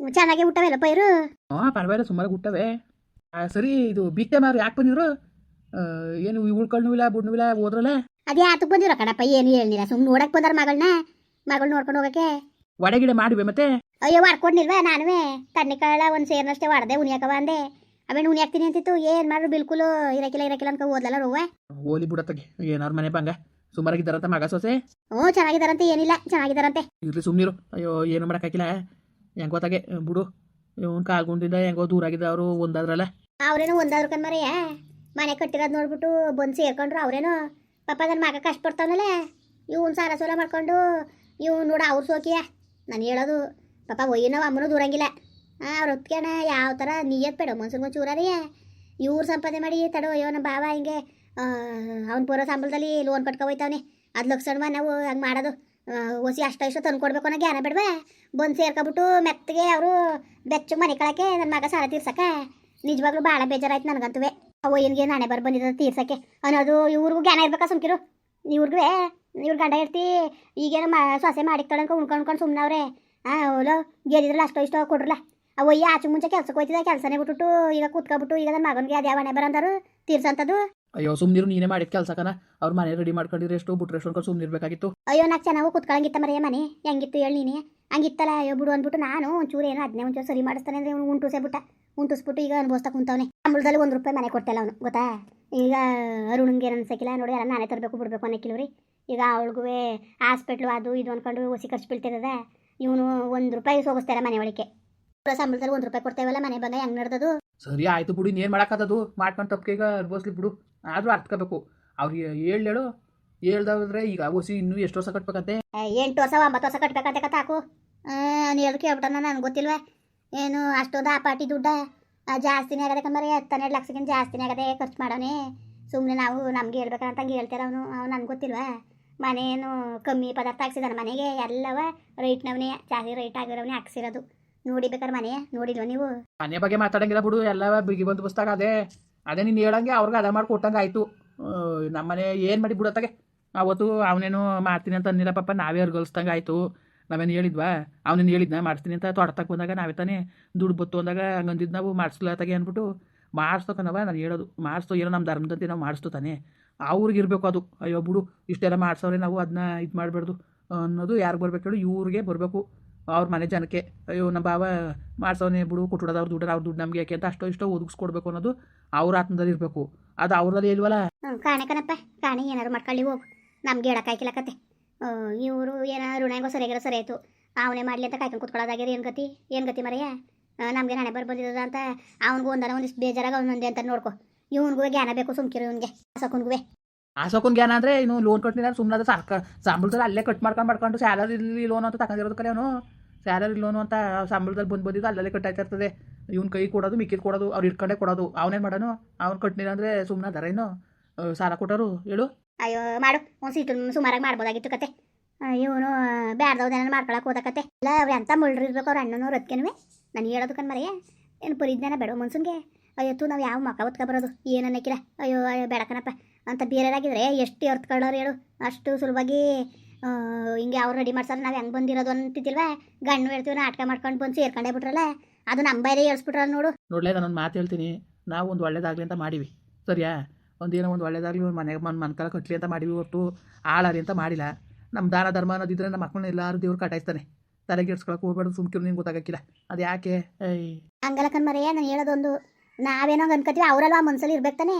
ಚೆನ್ನಾಗಿ ಊಟವೆಲ್ಲ ಪೈರು ಹಾ ಪರವಾಗಿಲ್ಲ ಸುಮಾರು ಹುಟ್ಟವೆ ಆ, ಸರಿ ಇದು ಬಿಟ್ಟೆ ಮಾರು ಯಾಕೆ ಬಂದಿದ್ರು ಏನು ಉಳ್ಕೊಂಡು ಇಲ್ಲ ಬುಡ್ನು ಇಲ್ಲ ಹೋದ್ರಲ್ಲ? ಅದೇ ಆತಕ್ಕೆ ಬಂದಿರೋ ಕಣಪ್ಪ ಏನು ಹೇಳಿಲ್ಲ ಸುಮ್ಮನೆ ನೋಡಕ್ ಬಂದಾರ ಮಗಳನ್ನ ಮಗಳು ನೋಡ್ಕೊಂಡು ಹೋಗಕ್ಕೆ. ಒಡಗಿಡ ಗಿಡ ಮಾಡಿವೆ ಮತ್ತೆ? ಅಯ್ಯೋ ಮಾಡ್ಕೊಂಡಿಲ್ವಾ ನಾನುವೇ? ತಣ್ಣಿಕಾಳ ಒಂದ್ ಸೇರ್ನಷ್ಟೇ ಹೊಡೆದೆ ಉಣಿಯಾಕವ ಅಂದೆ. ಅವೇನು ಉಣಿ ಹಾಕ್ತೀನಿ ಅಂತಿತ್ತು ಏನ್ ಮಾಡ್ರು ಬಿಲ್ಕುಲ್ ಇರಕಿಲ್ಲ ಇರಕಿಲ್ಲ ಅಂತ ಓದ್ಲಲ್ಲ ರೂವೆ ಓಲಿ ಬಿಡತ್ತಗೆ ಏನಾರ ಮನೆ ಬಂಗ ಸುಮಾರಾಗಿದ್ದಾರಂತ ಮಗ ಸೊಸೆ? ಹ್ಞೂ ಚೆನ್ನಾಗಿದ್ದಾರಂತೆ ಏನಿಲ್ಲ ಚೆನ್ನಾಗಿದ್ದಾರಂತೆ. ಇರ್ಲಿ ಸುಮ್ನಿರು. ಅಯ್ಯೋ ಏನು ಮಾಡೋಕ್ಕಾಗಿಲ್ಲ. ಹೆಂಗ್ ಗೊತ್ತಾಗೆ? ಬಿಡು. ಇವನ್ ಕಾಲ್ಗುಂಡಿದ ಹೆಂಗೋ ದೂರ ಆಗಿದ್ದ ಅವರು ಒಂದಾದ್ರಲ್ಲ. ಅವ್ರೇನು ಒಂದಾದ್ರು ಕಣ್ಮರಿಯ ಮನೆ ಕಟ್ಟಿರೋದು ನೋಡ್ಬಿಟ್ಟು ಬಂದು ಸೇರ್ಕೊಂಡ್ರು ಅವ್ರೇನೋ. ಪಾಪ ನನ್ನ ಮಗ ಕಷ್ಟಪಡ್ತಾವನಲ್ಲ ಇವ್ನು ಸಾಲ ಸೋಲ ಮಾಡ್ಕೊಂಡು ಇವ್ನು ನೋಡ ಅವ್ರು ಸೋಕಿಯ ನಾನು ಹೇಳೋದು, ಪಾಪ ಒಯ್ಯನೋ ಅಮ್ಮನೂ ದೂರಂಗಿಲ್ಲ. ಅವ್ರ ಹೊತ್ಕೆಣ ಯಾವ ಥರ ನಿಯತ್ ಬೇಡ ಮನ್ಸನ್ಗೆ ಚೂರೇ ಇವ್ರು ಸಂಪಾದನೆ ಮಾಡಿ ತಡೋ, ಅಯ್ಯೋ ನಮ್ಮ ಬಾವ ಹಿಂಗೆ ಅವ್ನು ಬರೋ ಸಂಬಳದಲ್ಲಿ ಲೋನ್ ಕಟ್ಕೊ ಹೋಯ್ತಾವನೆ. ಅದು ಲಕ್ಷಣ ನಾವು ಹಂಗೆ ಮಾಡೋದು. ಒಸಿ ಅಷ್ಟ ಇಷ್ಟ ತಂದು ಕೊಡ್ಬೇಕು ಅನ್ನೋ ಜ್ಞಾನ ಬಿಡ್ವೆ ಬಂದು ಸೇರ್ಕೊಬಿಟ್ಟು ಮೆತ್ತಗೆ ಅವರು ಬೆಚ್ಚು ಮನೆ ಕಳಕ್ಕೆ ನನ್ನ ಮಗ ಸಾಲ ತೀರ್ಸಕ್ಕೆ. ನಿಜವಾಗ್ಲೂ ಭಾಳ ಬೇಜಾರಾಯ್ತು ನನಗಂತುವೆ. ಅವು ಏನ್ಗೆ ನಾಣೆ ಬರ್ ಬಂದಿದ್ದ ತೀರ್ಸಕ್ಕೆ. ಅನ್ನೋದು ಇವ್ರಿಗೂ ಜ್ಞಾನ ಇರ್ಬೇಕಾ ಸುಮ್ಕಿರು? ಇವ್ರಿಗೂ ಇವ್ರ ಗಂಡ ಇರ್ತಿ ಈಗೇನು ಮಾ, ಸೊಸೆ ಮಾಡಿಕ್ತಾಳೆ ಅನ್ಕೊಂಡು ಉಣ್ಕೊಂಡು ಉಣ್ಕೊಂಡು ಸುಮ್ಮನವ್ರೆ ಹಾಂ ಅವಳು ಗೆದ್ದಿದ್ರಲ್ಲ ಅಷ್ಟೋ ಇಷ್ಟೋ ಕೊಡ್ರಲ್ಲ. ಅವಯ್ಯ ಆಚೆ ಮುಂಚೆ ಕೆಲ್ಸಕ್ಕೆ ಹೋಯ್ತಿದ್ದ, ಕೆಲಸನೇ ಬಿಟ್ಬಿಟ್ಟು ಈಗ ಕೂತ್ಕೊಬಿಟ್ಟು ಈಗ ನನ್ನ ಮಗನಿಗೆ ಅದೇ ಹಣೆ ಬರಂದರು ತೀರ್ಸಂತದ್ದು ಅಯ್ಯೋ ಸುಮ್ಮನಿರು ನೀನೇ ಮಾಡಿದ ಕೆಲಸ ಕಣ ಅವ್ರ ಮನೆ ರೆಡಿ ಮಾಡ್ಕೊಂಡಿದ್ರೆ ಎಷ್ಟು ಬಿಟ್ರೆ ಎಷ್ಟು ಅನ್ಕೊಂಡು ಬೇಕಾಗಿತ್ತು ಅಯ್ಯೋ ನಾಕ್ ಚೆನ್ನಾಗೂ ಕುತ್ಕೊಳಂಗಿತ್ತ ಮರೆಯ ಮನೆ. ಹೆಂಗಿತ್ತು ಹೇಳಿ ನೀನೆ. ಹಂಗಿತ್ತಲ್ಲ ಅಯ್ಯೋ ಬಿಡು ಅಂದ್ಬಿಟ್ಟು ನಾನು ಒಂಚೂರು ಏನೋ ಅದನ್ನೇ ಒಂಚೂರು ಸರಿ ಮಾಡಿಸ್ತಾನೆ ಅಂದ್ರೆ ಅವ್ನು ಉಂಟುಸೇ ಬಿಟ್ಟ ಉಂಟುಸ್ಬಿಟ್ಟು ಈಗ ಅನುಭವಿಸ್ತಾ ಕುಂತವನೆ. ಸಂಬಳದಲ್ಲಿ ಒಂದು ರೂಪಾಯಿ ಮನೆ ಕೊಡ್ತಿಲ್ಲ ಅವನು ಗೊತ್ತಾ? ಈಗ ಅರುಣ್ಗೆ ಏನು ಅನ್ಸಕ್ಕಿಲ್ಲ. ನೋಡಿ ನಾನೇ ತರಬೇಕು ಬಿಡ್ಬೇಕು ಅನ್ನಕ್ಕಿಲ್ಲ ರೀ ಈಗ ಅವಳಿಗೂ ಹಾಸ್ಪಿಟ್ಲು ಅದು ಇದು ಅನ್ಕೊಂಡು ಹೊಸಿ ಖರ್ಚು ಬೀಳ್ತಿರ್ತದೆ ಇವನು ಒಂದು ರೂಪಾಯಿ ಸೋಗಿಸ್ತಾರೆ ಮನೆ ಒಳಗೆ ಸಂಬಳದಲ್ಲಿ ಒಂದು ರೂಪಾಯಿ ಕೊಡ್ತೇವಲ್ಲ ಮನೆ ಬಂಗ ಹೆಂಗ್ ನಡೆದದು? ಸರಿ ಆಯ್ತು ಬಿಡು ಇನ್ನೇನು ಮಾಡಕ್ಕದು ಮಾಡ್ಕೊಂಡು ತಪ್ಪಿಗೆ ಈಗ ಅನ್ಭವಿಸ್ಲಿ ಬಿಡು. ಆದರೂ ಅರ್ಥಕೋಬೇಕು ಅವ್ರು ಹೇಳೇಳು ಹೇಳ್ದಾದ್ರೆ ಈಗ ಓಸಿ ಇನ್ನೂ ಎಷ್ಟು ವರ್ಷ ಕಟ್ಬೇಕಂತೆ? ಎಂಟು ವರ್ಷ ಒಂಬತ್ತು ವರ್ಷ ಕಟ್ಬೇಕಂತೆ ಕತ್ತಾಕು ನಾನು ಹೇಳಿ ಕೇಳ್ಬಿಟ್ಟ ನನಗೆ ಗೊತ್ತಿಲ್ವ? ಏನು ಅಷ್ಟೊಂದು ಆ ಪಾಟಿ ದುಡ್ಡ ಜಾಸ್ತಿನೇ ಆಗದೆ ಕಂಬರಿ ಹತ್ತನ್ನೆರಡು ಲಕ್ಷಕ್ಕಿಂತ ಜಾಸ್ತಿನೇ ಆಗದೆ ಖರ್ಚು ಮಾಡೋನೆ. ಸುಮ್ಮನೆ ನಾವು ನಮ್ಗೆ ಹೇಳ್ಬೇಕಂತ ಹೇಳ್ತಾರೆ ಅವನು ಅವ್ನು ನನಗೆ ಗೊತ್ತಿಲ್ವ? ಮನೆಯೇನು ಕಮ್ಮಿ ಪದಾರ್ಥ ಹಾಕ್ಸಿದಾನೆ ಮನೆಗೆ ಎಲ್ಲವ ರೈಟ್ನವನೇ ಜಾಸ್ತಿ ರೈಟ್ ಆಗಿರೋವನೇ ಹಾಕ್ಸಿರೋದು. ನೋಡಿ ಬೇಕಾದ್ರೆ ಮನೆ ನೋಡಿಲ್ವ ನೀವು? ಮನೆ ಬಗ್ಗೆ ಮಾತಾಡಂಗಿಲ್ಲ ಬಿಡು ಎಲ್ಲ ಬಿಗಿ ಬಂದು ಪುಸ್ತಕ ಅದೇ ಅದೇ ನೀನು ಹೇಳಂಗೆ ಅವ್ರಿಗೆ ಅದ ಮಾಡಿ ಕೊಟ್ಟಂಗೆ ಆಯಿತು. ನಮ್ಮನೆ ಏನು ಮಾಡಿ ಬಿಡತ್ತಾಗೆ ಅವತ್ತು ಅವನೇನು ಮಾಡ್ತೀನಿ ಅಂತ ಅಂದಿಲ್ಲ ಪಾಪ, ನಾವೇ ಅರ್ಗಲ್ಸ್ದಂಗೆ ಆಯಿತು. ನಾವೇನು ಹೇಳಿದ್ವಾ? ಅವನೇನು ಹೇಳಿದ್ನ? ಮಾಡಿಸ್ತೀನಿ ಅಂತ ತೊಡತಕ್ಕೆ ಬಂದಾಗ ನಾವೇ ತಾನೇ ದುಡ್ಡು ಬತ್ತು ಅಂದಾಗ ಹಂಗಂದಿದ್ದು ನಾವು ಮಾಡಿಸ್ಲತ್ತಾಗೆ ಅಂದ್ಬಿಟ್ಟು ಮಾಡಿಸ್ತಕ್ಕನವ ನಾನು ಹೇಳೋದು. ಮಾಡಿಸ್ತೋ ಏನೋ ನಮ್ಮ ಧರ್ಮದಂತೆ ನಾವು ಮಾಡಿಸ್ತು ತಾನೆ. ಅವ್ರಿಗೆ ಇರಬೇಕು ಅದು. ಅಯ್ಯೋ ಬಿಡು, ಇಷ್ಟೆಲ್ಲ ಮಾಡಿಸೋರೆ ನಾವು ಅದನ್ನ ಇದು ಮಾಡಬಾರ್ದು ಅನ್ನೋದು ಯಾರಿಗೆ ಬರ್ಬೇಕು ಹೇಳು? ಇವ್ರಿಗೆ ಬರಬೇಕು. ಅವ್ರ ಮನೆ ಜನಕ್ಕೆ ಅಯ್ಯೋ ನಮ್ಮ ಬಾವ ಮಾಡ್ಸೋನೇ ಬಿಡು ಕೊಟ್ಟುಡೋದು ಅವ್ರ ದುಡ್ಡು ಅವ್ರ ದುಡ್ಡು ನಮಗೆ ಯಾಕೆ? ಅಂತ ಅಷ್ಟೋ ಇಷ್ಟೋ ಒದಗಿಸ್ಕೊಡ್ಬೇಕು ಅನ್ನೋದು ಅವ್ರ ಆತ್ಮದಲ್ಲಿ ಇರಬೇಕು. ಅದು ಅವ್ರದಲ್ಲಿ ಇಲ್ವಲ್ಲ? ಕಾಣೆ ಕಣಪ್ಪ ಕಾಣೆ ಏನಾದ್ರು ಮಾಡ್ಕೊಳ್ಳಿ ಹೋಗು. ನಮ್ಗೆ ಹೇಳಕ್ಕಾಯ್ಕಿಲ್ಲ ಕತೆ. ಇವರು ಏನೋ ಋಣಂಗೋ ಸರಿಯಾಗಿರೋ ಸರಿ ಆಯಿತು. ಅವನೇ ಮಾಡಲಿ ಅಂತ ಕಾಯ್ಕೊಂಡು ಕುತ್ಕೊಳ್ಳೋದಾಗ್ಯಾರ ಏನು ಗತಿ? ಏನು ಗತಿ ಮರೆಯ ನಮಗೆ ಹಣೆ ಬರ್ ಬಂದಿರೋದು ಅಂತ ಅವ್ನಿಗೂ ಒಂದನ ಒಂದಿಷ್ಟು ಬೇಜಾರಾಗ ಅವನೊಂದೇ ಅಂತ ನೋಡ್ಕೊ. ಇವನ್ಗೂ ಜ್ಞಾನ ಬೇಕು ಸುಮ್ಕಿರು ಇವನಿಗೆ ಸಕುನ್ಗೂ ಆ ಗ್ಯಾನ ಜ್ಞಾನ ಅಂದರೆ ಇನ್ನು ಲೋನ್ ಕಟ್ಟಿಲ್ಲ ಸುಮ್ಮನೆ ಸರ್ಕ ಸಂಬಳದಲ್ಲಿ ಅಲ್ಲೇ ಕಟ್ ಮಾಡ್ಕೊಂಡು ಮಾಡ್ಕೊಂಡು ಸ್ಯಾಲರಿ ಲೋನ್ ಅಂತ ತಗೊಂಡಿರೋದು ಕಲೆ ಅವನು. ಸ್ಯಾಲರಿ ಲೋನು ಅಂತ ಸಂಬಳದಲ್ಲಿ ಬಂದು ಬಂದಿದ್ದು ಅಲ್ಲಲ್ಲೇ ಕಟ್ಟಾಯ್ತಾ ಇರ್ತದೆ ಇವ್ನ ಕೈ ಕೊಡೋದು, ಮಿಕ್ಕಿದ್ ಕೊಡೋದು, ಅವ್ರು ಇಟ್ಕೊಂಡೇ ಕೊಡೋದು. ಅವನೇನು ಮಾಡೋನು? ಅವ್ನು ಕಟ್ಟಿಲ್ಲ ಅಂದರೆ ಸುಮ್ಮನೆ ಅದರ ಏನು ಸಾಲ ಕೊಟ್ಟರು ಹೇಳು. ಅಯ್ಯೋ, ಮಾಡು. ಒಂದು ಸೀಟು ಸುಮಾರಾಗಿ ಮಾಡ್ಬೋದಾಗಿತ್ತು ಕತೆ. ಇವನು ಬ್ಯಾಡ್ದವ್ದೇನ ಮಾಡ್ಕೊಳಕ್ ಹೋದಕತೆ ಇಲ್ಲ, ಅವ್ರು ಎಂತ ಮುಳ್ಳಿರ್ಬೇಕು ಅವ್ರ ಅಣ್ಣನವ್ರು ಅದಕ್ಕೇನುವೆ ನಾನು ಹೇಳೋದು ಕಣ್ಮರೆಯೇ ಏನು ಪರಿಜ್ಞಾನ ಬೇಡ ಮನ್ಸನ್ಗೆ? ಅಯ್ಯತ್ತು ನಾವು ಯಾವ ಮಕ್ಕ ಹೊತ್ಕೊ ಬರೋದು? ಏನು ಅನ್ನಕ್ಕಿಲ್ಲ ಅಯ್ಯೋ ಅಯ್ಯೋ ಬೇಡ ಅಂತ ಅಂತ ಬೇರೆದಾಗಿದ್ರೆ ಎಷ್ಟು ಎರ್ತ್ಕೊಳ್ಳೋರು ಹೇಳು. ಅಷ್ಟು ಸುಲಭವಾಗಿ ಹಿಂಗೆ ಅವ್ರು ರೆಡಿ ಮಾಡ್ಸಾರ ನಾವು ಹೆಂಗೆ ಬಂದಿರೋದು ಅಂತಿದ್ದಿಲ್ವ? ಗಂಡು ಹೇಳ್ತೀವಿ ನಾಟಕ ಮಾಡ್ಕೊಂಡು ಬಂದು ಸೇರ್ಕೊಂಡೇ ಬಿಟ್ರಲ್ಲ? ಅದು ನಮ್ಮ ಬೈರೇ ಹೇಳ್ಸ್ಬಿಟ್ರಲ್ಲ ನೋಡು. ನೋಡಲೇ ನಾನೊಂದು ಮಾತು ಹೇಳ್ತೀನಿ. ನಾವು ಒಂದು ಒಳ್ಳೇದಾಗಲಿ ಅಂತ ಮಾಡಿವಿ. ಸರಿಯಾ? ಒಂದೇನೋ ಒಂದು ಒಳ್ಳೇದಾಗಲಿ ಒಂದು ಮನೆಗೆ ಮನ್ ಕಾಲ ಕಟ್ಟಲಿ ಅಂತ ಮಾಡಿವಿ ಒಟ್ಟು. ಆಳಾರಿ ಅಂತ ಮಾಡಿಲ್ಲ. ನಮ್ಮ ದಾನ ಧರ್ಮ ಅನ್ನೋದಿದ್ರೆ ನಮ್ಮ ಮಕ್ಕಳನ್ನ ಎಲ್ಲರೂ ದೇವ್ರು ಕಟಾಯಿಸ್ತಾನೆ ತಲೆಗೆ ಇಡ್ಸ್ಕೊಳಕ್ಕೆ ಹೋಗ್ಬಾರ್ದು ಸುಮ್ಕಿರು ನಿಂಗೆ ಗೊತ್ತಾಗಕ್ಕಿಲ್ಲ. ಅದು ಯಾಕೆ? ಹಂಗಲ್ಲ ಕಣ್ಮರೆಯ ನಾನು ಹೇಳೋದೊಂದು. ನಾವೇನೋ ಅನ್ಕೋತೀವಿ ಅವರೆಲ್ಲ ಆ ಮನ್ಸಲ್ಲಿ ಇರ್ಬೇಕು ತಾನೆ?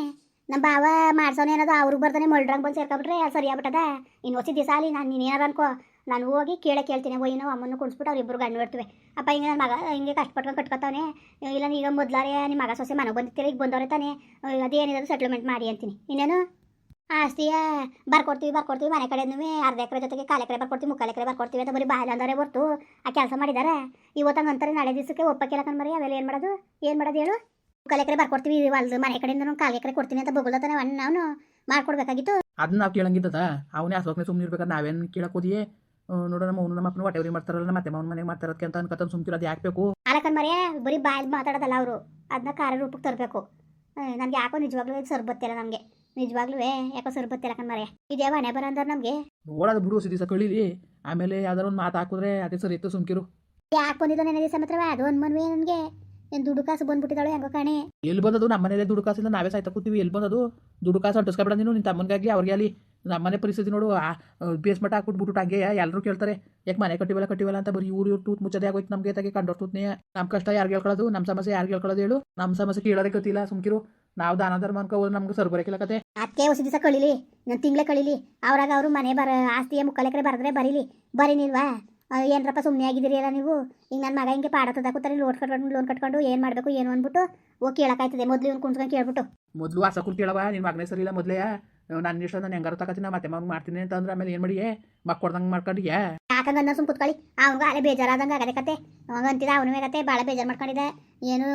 ನಮ್ಮ ಬಾವ ಮಾಡ್ಸೋನೆ ಏನದ ಅವ್ರಿಗೆ ಬರ್ತಾನೆ ಮಳ್ರಂಗೆ ಬಂದು ಸೇರ್ಕೊಬಿಟ್ರೆ ಸರಿ ಆಗ್ಬಿಟ್ಟದ. ಇನ್ನು ಹೊಸ ದಿವಸ ಅಲ್ಲಿ ನಾನು ಏನಾರ ಅನ್ಕೋ. ನಾನು ಹೋಗಿ ಕೇಳೇ ಕೇಳ್ತೀನಿ ಒಯ್ನೋ ಅಮ್ಮನ್ನು ಕುಡಿಸ್ಬಿಟ್ಟು ಅವ್ರು ಇಬ್ಬರು ಗಂಡು ಬಿಡ್ತೀವಿ ಅಪ್ಪ ಹಿಂಗೆ ನನ್ನ ಮಗ, ಹಿಂಗೆ ಕಷ್ಟಪಟ್ಕೊಂಡು ಕಟ್ಕೊತಾನೆ ಇಲ್ಲ ಈಗ ಮೊದ್ಲಾರೆ ನಿಮ್ಮ ಮಗ ಸೊಸೆ ಮನೆಗೆ ಬಂದಿರ್ತೀರ ಈಗ ಬಂದವ್ರೆ ತಾನೆ. ಅದೇನಿದ್ರು ಸೆಟ್ಲ್ಮೆಂಟ್ ಮಾಡಿ ಅಂತೀನಿ. ಇನ್ನೇನು? ಆಸ್ತಿಯ, ಬರ್ಕೊಡ್ತೀವಿ ಬರ್ಕೊಡ್ತೀವಿ, ಮನೆ ಕಡೆನೂ ಅರ್ಧ ಎಕರೆ ಜೊತೆಗೆ ಕಾಲು ಎಕರೆ ಬರ್ಕೊಡ್ತೀವಿ, ಮುಕ್ಕಾಲು ಎಕರೆ ಬರ್ಕೊಡ್ತೀವಿ ಅಂತ ಬರೀ ಬಾಯಿಲ್ ಅಂದರೆ ಹೊರ್ತು ಆ ಕೆಲಸ ಮಾಡಿದ್ದಾರೆ ಇವತ್ತಂಗೆ ಅಂತಾರೆ, ನಾಳೆ ದಿವಸಕ್ಕೆ ಒಪ್ಪಕ್ಕಿಲ್ಲ ಕಣ್ಮರಿ ಅವೆಲ್ಲ ಏನು ಮಾಡೋದು? ಏನು ಮಾಡೋದು ಹೇಳು? ಮುಕ್ಕಾಲು ಎಕರೆ ಬರ್ಕೊಡ್ತೀವಿ ಅಲ್ದು ಮನೆ ಕಡೆಯಿಂದ ಕಾಲು ಎಕರೆ ಕೊಡ್ತೀನಿ ಅಂತ ಬೊಗಳ್ತಾನೆ ಅಣ್ಣ ಅವನು ಮಾಡ್ಕೊಡ್ಬೇಕಾಗಿತ್ತು. ಅದನ್ನ ನಾವು ಕೇಳಂಗಿದ್ದದ. ಅವನೇ ಅಸೋಕ್ನೆ ಸುಮ್ಮನೆ ಇರ್ಬೇಕಾದ್ರೆ ನಾವೇನು ಕೇಳಕ್ಕೆ ಹೋದಿಯೇ? ನೋಡೋ ನಮ್ಮ ಅವ್ನು ನಮ್ಮ ಅಪ್ಪನ ಹೊಟ್ಟೆವ್ರಿ ಮಾಡ್ತಾರಲ್ಲ ಮತ್ತೆ ಮಾವನ ಮನೆಗೆ ಮಾಡ್ತಾರದಕ್ಕೆ ಅಂತ ಅನ್ಕತ್ತ ಸುಮ್ಕಿರೋದು ಯಾಕೆ ಬೇಕು? ಅಲಕನ್ ಮರಿಯ ಬರೀ ಬಾಯಲ್ಲಿ ಮಾತಾಡೋದಲ್ಲ ಅವರು. ಅದನ್ನ ಕಾರ ರೂಪಕ್ಕೆ ತರಬೇಕು. ನನಗೆ ಯಾಕೋ ನಿಜವಾಗ್ಲೂ ಸರ್ ಸರ್ಬತ್ತಿಲ್ಲ ನಮಗೆ. ನಿಜವಾಗ್ಲೂ ಯಾಕೋ ಸರ್ಬತ್ತಿಲ್ಲ ಕಣ್ ಮರೆಯ. ಇದೇ ಮನೆ ಬರ ಅಂದ್ರೆ ನಮಗೆ. ನೋಡೋದು ಬಿಡು ಸಿದಿಸ ಕಳೀಲಿ ಆಮೇಲೆ ಯಾವ್ದಾರ ಒಂದು ಮಾತು ಹಾಕಿದ್ರೆ ಅದೇ ಸರಿ ಇತ್ತು ಸುಮ್ಕಿರು. ಯಾಕೆ ಬಂದಿದ್ದೋ ನೆನೆ ದಿವಸ ಮಾತ್ರವ ಅದು ಒಂದು ಮನ್ವೆ ನನಗೆ. ಏನು ದುಡ್ಡು ಕಾಸು ಬಂದ್ಬಿಟ್ಟಿದ್ದಾಳು ಹೆಂಗೋ ಕಾಣೆ? ಎಲ್ಲಿ ಬಂದದು? ನಮ್ಮ ಮನೇಲೆ ದುಡ್ಡು ಇಲ್ಲ ನಾವೇ ಸಾಯ್ತಾ ಕೂತೀವಿ. ಎಲ್ಲಿ ಬಂದದು? ದುಡ್ಡು ಕಾಸು ಅಂಟಿಸ್ಕೊಬೇಡ ನೀನು ನಿನ್ನ ತಮ್ಮನಿಗಾಗಲಿ ಅವ್ರಿಗೆ ಅಲ್ಲಿ ನಮ್ಮನೆ ಪರಿಸ್ಥಿತಿ ನೋಡು ಆ ಬೇಸ್ ಮಟ್ಟ ಹಾಕ್ಬಿಟ್ಬಿಟ್ಟು ಹಂಗೆ ಎಲ್ಲರೂ ಕೇಳ್ತಾರೆ ಯಾಕೆ ಮನೆ ಕಟ್ಟಿವಲ್ಲ ಕಟ್ಟಿವಲ್ಲ ಅಂತ ಬರೀ ಊರು ಇವ್ರು ತೂತ್ ಮುಚ್ಚದೆ ಆಗೋಯ್ತು ನಮಗೆ ತಗೆ ಕಂಡೋರ್ ತೂತ್ನೇ. ನಮ್ಮ ಕಷ್ಟ ಯಾರು ಕೇಳ್ಕೊಳ್ಳೋದು? ನಮ್ಮ ಸಮಸ್ಯೆ ಯಾರು ಕೇಳ್ಕೊಳ್ಳೋದು ಹೇಳು? ನಮ್ಮ ಸಮಸ್ಯೆ ಕೇಳೋದೇ ಗೊತ್ತಿಲ್ಲ ಸುಮ್ಕಿರು. ನಾವು ದಾನ ಧರ್ಮ ಅನ್ಕೋದು ನಮ್ಗೆ ಸರ್ ಬರೋಕಿಲ್ಲ ಕತೆ. ಅದಕ್ಕೆ ಹೊಸ ದಿವಸ ಕಳೀಲಿ ನನ್ನ ತಿಂಗಳೇ ಕಳೀಲಿ. ಅವ್ರಾಗ ಅವರು ಮನೆ ಬರ ಆಸ್ತಿಯ ಮುಕ್ಕಲೆಕರೆ ಬರೆದ್ರೆ ಬರೀಲಿ. ಬರೀನಿಲ್ವಾ ಏನ್ರಪ್ಪ ಸುಮ್ಮನೆ ಆಗಿದ್ದೀರಿ ಅಲ್ಲ ನೀವು? ಈಗ ನನ್ನ ಮಗ ಹಿಂಗೆ ಪಾಡ ತದಾಕುತ್ತಾರೆ ಲೋನ್ ಕಟ್ಕೊಂಡು ಲೋನ್ ಕಟ್ಕೊಂಡು ಏನು ಮಾಡಬೇಕು ಏನು ಅಂದ್ಬಿಟ್ಟು ಹೋಗಿ ಕೇಳಕ್ಕಾಯ್ತದೆ. ಮೊದಲು ಇವ್ನು ಕುಂತ್ಕೊಂಡು ಕೇಳ್ಬಿಟ್ಟು. ಮೊದಲು ಆಸ ಕುಂತ ಕೇಳವ ನಿನ್ನ ಮಗನೇ ಸರಿ ಇಲ್ಲ ಮೊದಲೇ ನನ್ನ ಇಷ್ಟ ನಾನು ಹೆಂಗಾರು ತಗೋತೀನಿ ಮತ್ತೆ ಮಗ ಮಾಡ್ತೀನಿ ಅಂತ ಅಂದ್ರೆ ಆಮೇಲೆ ಏನು ಮಾಡಿ ಮಕ್ಕ ಕೊಡ್ದಂಗೆ ಮಾಡ್ಕೊಂಡಿಯಾ ಯಾಕಂಗ ಅನ್ನ ಸುಮ್ಮ ಕುತ್ಕೊಳ್ಳಿ ಅವ್ನಿಗೆ ಅಲ್ಲೇ ಬೇಜಾರಾದಂಗೆ ಆಗದೆ ಕತೆ. ಅವಂಗೆ ಅಂತಿದ ಅವನು ಕತೆ ಭಾಳ ಬೇಜಾರು ಮಾಡ್ಕೊಂಡಿದೆ ಏನು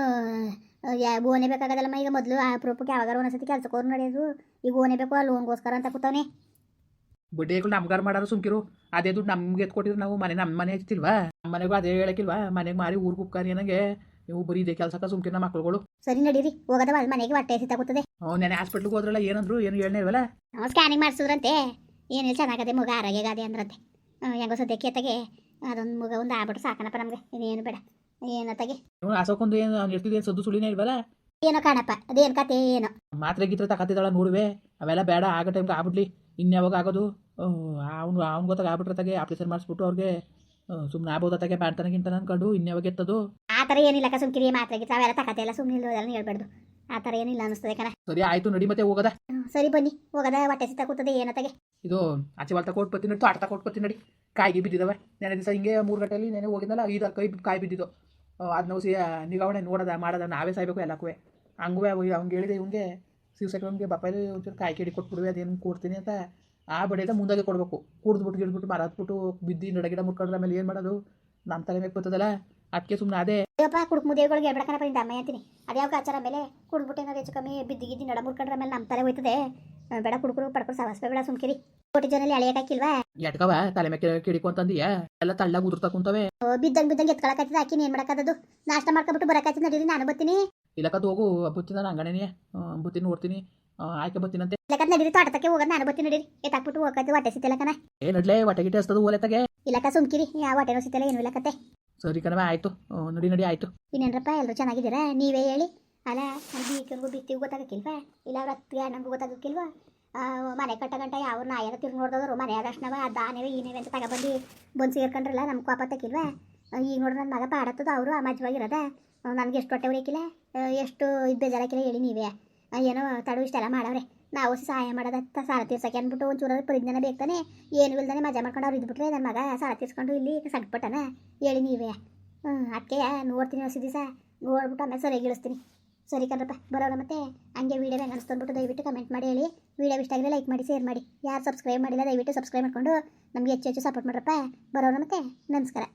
ಓನೇ ಬೇಕಾಗದಲ್ಲಮ್ಮ ಈಗ ಮೊದಲು ಆ ಪ್ರೂಫಕ್ಕೆ ಯಾವಾಗಾರ ಒಂದ್ಸತಿ ಕೆಲಸಕ್ಕೋರು ಹೋಗಿ ನಡೆಯೋದು ಈಗ ಓನೇ ಬೇಕು ಆ ಲೋನ್ಗೋಸ್ಕರ ಅಂತ ಕೂತವನೆ. ಬಡ್ಡಿಗಳು ನಮ್ಗಾರ ಮಾಡಾರ ಸುಮ್ಕಿರು. ಅದೇ ದುಡ್ಡು ನಮ್ಗೆ ಎತ್ಕೊಟ್ಟಿದ್ರು ನಾವು ಮನೆ ನಮ್ಮ ಮನೆ ಹಚ್ತಿಲ್ವಾ ನಮ್ಮ ಮನೆಗೂ ಅದೇ ಹೇಳಕ್ಕಿಲ್ವಾ? ಮನೆಗೆ ಮಾರಿ ಊರಿಗೆ ಕುಪ್ಕಾರಿ ನನಗೆ ನೀವು ಬರೀ ಇದೇ ಕೆಲಸಕ್ಕೆ ಸುಮ್ಕಿರ ಮಕ್ಕಳುಗಳು ಸರಿ ನಡೀರಿ ಹೋಗದ ಅಲ್ಲಿ ಮನೆಗೆ ಹೊಟ್ಟೆ ಸಿತಾಗುತ್ತದೆ ಹ್ಞೂ ನೆನೆ ಹಾಸ್ಪಿಟ್ಲಿಗೆ ಹೋದ್ರಲ್ಲ ಏನಂದ್ರು ಏನು ಹೇಳನೇ ನಾವು ಸ್ಕ್ಯಾನಿಂಗ್ ಮಾಡಿಸಿದ್ರಂತೆ. ಏನಿಲ್ಲ ಚೆನ್ನಾಗದೆ ಮಗ ಆರೋಗ್ಯಗಾದೆ ಅಂದ್ರಂತೆ. ಹೆಂಗೋ ಸದ್ಯಕ್ಕೆ ಕೇತಗೆ ಅದೊಂದು ಮಗ ಒಂದು ಆಗ್ಬಿಟ್ಟು ಸಾಕನಪ್ಪ ನಮಗೆ ಇನ್ನೇನು ಬೇಡ. ಏನತ್ತಾಗೆ ನೀವು ಆಸಕ್ಕೊಂದು ಏನು ಅವ್ನು ಇರ್ತಿದ್ದೆ ಸದ್ದು ಸುಳಿನೇ ಇಲ್ವಲ್ಲ? ಏನೋ ಕಾಣಪ್ಪ ಅದೇನು ಕತೆ ಏನು. ಮಾತ್ರೆ ಗಿತ್ರ ತಗತ್ತಿದ್ದಾಳ ನೋಡುವೆ. ಅವೆಲ್ಲ ಬೇಡ ಆಗೋ ಟೈಮ್ಗೆ ಆಗ್ಬಿಡ್ಲಿ. ಇನ್ಯಾವಾಗ ಆಗೋದು? ಅವ್ನು ಅವ್ನು ಗೊತ್ತಾಗ ಗೊತ್ತಾಗ್ಬಿಟ್ರ ತಗೆ ಆಪ್ರೇಷನ್ ಮಾಡಿಸ್ಬಿಟ್ಟು ಅವ್ರಿಗೆ. ಸುಮ್ಮನೆ ಆಗ್ಬೋದು ತಗೆ ಬ್ಯಾಡ್ತಾನೆ ಗಿಂತಾನೆ ಅನ್ಕೊಂಡು ಇನ್ಯಾವಾಗ ಎತ್ತದು? ಆ ಥರ ಏನಿಲ್ಲ ಕ ಸುಮ್ಕಿರಿ ಮಾತ್ರ ತಾವೆಲ್ಲ ತಕತೆ ಎಲ್ಲ ಸುಮ್ಮನೆ ಇಲ್ಲೋದೆಲ್ಲ ಹೇಳ್ಬಾರ್ದು. ಆ ಥರ ಏನಿಲ್ಲ ಅನಿಸ್ತದೆ ಕಣ. ಸರಿ ಆಯ್ತು ನಡಿ ಮತ್ತೆ ಹೋಗದ? ಸರಿ ಬನ್ನಿ ಹೋಗದ? ಒಟ್ಟೆ ಸಿತ ಕೂತದೆ ಏನತ್ತಾಗೆ ಇದು ಆಚೆ ಬಾಲ್ ಕೋಟ್ ಬತ್ತೀನಿ ನಡಿ ಆಟ ತಕೊಟ್ ಬತ್ತೀನಿ ನಡಿ. ಕಾಯಿಗೆ ಬಿದ್ದಿದ್ದಾವೆ ನೆನೆ ದಿವಸ ಹಿಂಗೆ ಮೂರು ಗಂಟೆಯಲ್ಲಿ ನೆನೆ ಹೋಗಿದ್ದಲ್ಲ ಐದು ಕೈ ಕಾಯಿ ಬಿದ್ದಿದ್ದು. ಅದನ್ನ ಸಿ ನಿಗಾವಣೆ ನೋಡೋದ ಮಾಡೋದ ನಾವೇ ಸಾಯ್ಬೇಕು ಎಲ್ಲಕ್ಕೂ ಹಂಗೂ ಅವ್ನಿಗೆ ಹೇಳಿದೆ ಇವ್ನಿಗೆ. ಅವ್ನಿಗೆ ಬಪ್ಪಾಯಿ ಒಂಚೂರು ಕಾಯಿ ಕೆಡಿ ಕೊಟ್ಬಿಡುವೆ ಅದೇನು ಕೊಡ್ತೀನಿ ಅಂತ. ಆ ಬಡಿಯದ ಮುಂದಾಗೆ ಕೊಡಬೇಕು. ಕುಡ್ದ್ಬಿಟ್ಟು ಗಿಡ್ಬಿಟ್ಟು ಮರ ಹತ್ಬಿಟ್ಟು ಬಿದ್ದು ನಡ ಗಿಡ ಮುಟ್ಕೊಂಡ್ರೆ ಆಮೇಲೆ ಏನು ಮಾಡೋದು? ನಮ್ಮ ತಲೆ ಮೇಲೆ ಬರ್ತದಲ್ಲ? ಅದಕ್ಕೆ ಸುಮ್ಮನೆ ಅದೇ. ಅಯ್ಯಪ್ಪ ಕುಡುಕ್ ಮುದೇಗಳಿಗೆ ಹೇಳ್ಬೇಕನಪ್ಪ ನಿಂದ ಅಮ್ಮ ಅಂತೀನಿ. ಅದ್ಯಾವ ಆಚಾರ ಮೇಲೆ ಕುಡ್ಬಿಟ್ಟು ಏನಾದ್ರು ಹೆಚ್ಚು ಕಮ್ಮಿ ಬಿದ್ದು ಗಿದ್ದು ನಡ ಮುಟ್ಕೊಂಡ್ರೆ ಆಮೇಲೆ ನಮ್ಮ ತಲೆ ಹೋಯ್ತದೆ. ಬೇಡ ಕುಡುಕರು ಪಡ್ಕೊಂಡು ಸವಸ್ಬೇ ಬೇಡ ಸುಮ್ಕಿರಿ. ಕೋಟಿ ಜನಲ್ಲಿ ಅಳಿಯಕ್ಕಾಕಿಲ್ವಾ ಎಟ್ಕವ? ತಲೆ ಮೇಲೆ ಕಿಡಿಕು ಅಂತಂದಿಯಾ? ಎಲ್ಲ ತಳ್ಳಾಗ ಉದುರ್ತಾ ಕುಂತವೆ. ಬಿದ್ದಂಗೆ ಬಿದ್ದಂಗೆ ಎತ್ಕೊಳಕತ್ತಿದ ಹಾಕಿ ಏನು ಮಾಡಕ್ಕದದು ನಾಷ್ಟ ಮಾಡ್ಕೊಬಿಟ್ಟು ಬರಕಾಯ್ತದ ನಡೀರಿ ನಾನು ಬರ್ತೀನಿ. ಇಲ್ಲಕ್ಕದು ಹೋಗು. ಬುತ್ತಿನ ಬುತ್ತಿನ ಓಡ್ತೀನಿ ನೋಡ್ತೀನಿ. ಆಯ್ಕೆ ಬತ್ತಿನಂತೆ ನಡೀರಿ ತೋಟಕ್ಕೆ ಹೋಗೋದು ನಾನು ಬತ್ತಿ ನಡೀರಿ. ಎತ್ತಾಕ್ಬಿಟ್ಟು ಹೋಗತ್ತೆ ಹೊಟ್ಟೆ ಸಿತ್ತಿಲ್ಲಕನ ಏ ನಡ್ಲೆ ಹೊಟ್ಟೆ ಗಿಟ್ಟೆ ಓಲೆ ಓಲೆತಾಗೆ ಇಲ್ಲಕ ಸುಮ್ಕಿರಿ. ಯಾವ ಹೊಟ್ಟೆ ಸಿತ್ತಿಲ್ಲ ಏನು ಇಲ್ಲಕತ್ತೆ ಸರಿ ಕಣವ ಆಯ್ತು. ನಡಿ ನಡಿ ಆಯ್ತು. ಇನ್ನೇನ್ರಪ್ಪ ಎಲ್ಲರೂ ಚೆನ್ನಾಗಿದ್ದೀರಾ? ನೀವೇ ಹೇಳಿ. ಅಲ್ಲ ಬೀಕರಿಗೂ ಬಿತ್ತಿಗೂ ಗೊತ್ತಾಗಕ್ಕಿಲ್ವಾ? ಇಲ್ಲ ಅವ್ರ ಹತ್ತಿಗೆ ಅಣ್ಣಂಗೂ ಗೊತ್ತಾಗಕ್ಕಿಲ್ವಾ? ಆ, ಮನೆ ಕಟ್ಟ ಗಂಟ ಯಾವ ನಾಯರ ತಿರ್ಗಿ ನೋಡಿದವರು? ಮನೆ ಆದಷ್ಟನವ ಆ ದಾನವೇ ಈನೇವೆ ಅಂತ ತಗೊಬಂದು ಬಂದು ಸೇರ್ಕೊಂಡ್ರಲ್ಲ ನಮ್ಮ ಕೋಪ ತಕ್ಕಿಲ್ವಾ ಈಗ ನೋಡ್ರಿ ನನ್ನ ಮಗ ಪಾಡತ್ತದ ಅವರು ಅಮಾಜವಾಗಿರದ ನನಗೆ ಎಷ್ಟು ಹೊಟ್ಟೆ ಹೊಡಿಕಿಲ್ಲ ಎಷ್ಟು ಇದು ಬೇಜಾರಾಕಿಲ್ಲ ಹೇಳಿ ನೀವೇ. ಏನೋ ತಡು, ಇಷ್ಟೆಲ್ಲ ಮಾಡವ್ರೆ. ನಾವು ಸಹಾಯ ಮಾಡೋದತ್ತ ಸಾಲ ತೀರ್ಸಕ್ಕೆ ಅಂದ್ಬಿಟ್ಟು ಒಂಚೂರು ಪರಿಜ್ಞಾನ ಬೇಕಾನೆ ಏನು ಇಲ್ದಾನೆ ಮಜಾ ಮಾಡ್ಕೊಂಡು ಅವ್ರು ಇದ್ಬಿಟ್ರೆ ನನ್ನ ಮಗ ಸಾಲ ತೀರ್ಸ್ಕೊಂಡು ಇಲ್ಲಿ ಸಡ್ಪಟ್ಟನ ಹೇಳಿ ನೀವೇ. ಹ್ಞೂ ಅದಕ್ಕೆ ನೋಡ್ತೀನಿ ಹೊಸ ದಿವಸ ನೋಡ್ಬಿಟ್ಟು ಆಮೇಲೆ ಸರಿಯಾಗಿ ಇಳಿಸ್ತೀನಿ. ಸರಿ ಕಣ್ರಪ್ಪ, ಬರೋಣ ಮತ್ತೆ? ಹಂಗೆ ವೀಡಿಯೋ ಹೆಂಗೆ ಅನಿಸ್ಕೊಂಡ್ಬಿಟ್ಟು ದಯವಿಟ್ಟು ಕಮೆಂಟ್ ಮಾಡಿ ಹೇಳಿ. ವೀಡಿಯೋ ಇಷ್ಟ ಆಗಿದ್ರೆ ಲೈಕ್ ಮಾಡಿ ಶೇರ್ ಮಾಡಿ. ಯಾರು ಸಬ್ಸ್ಕ್ರೈಬ್ ಮಾಡಿಲ್ಲ ದಯವಿಟ್ಟು ಸಬ್ಸ್ಕ್ರೈಬ್ ಮಾಡಿಕೊಂಡು ನಮಗೆ ಹೆಚ್ಚು ಹೆಚ್ಚು ಸಪೋರ್ಟ್ ಮಾಡ್ರಪ್ಪ. ಬರೋಣ ಮತ್ತೆ? ನಮಸ್ಕಾರ.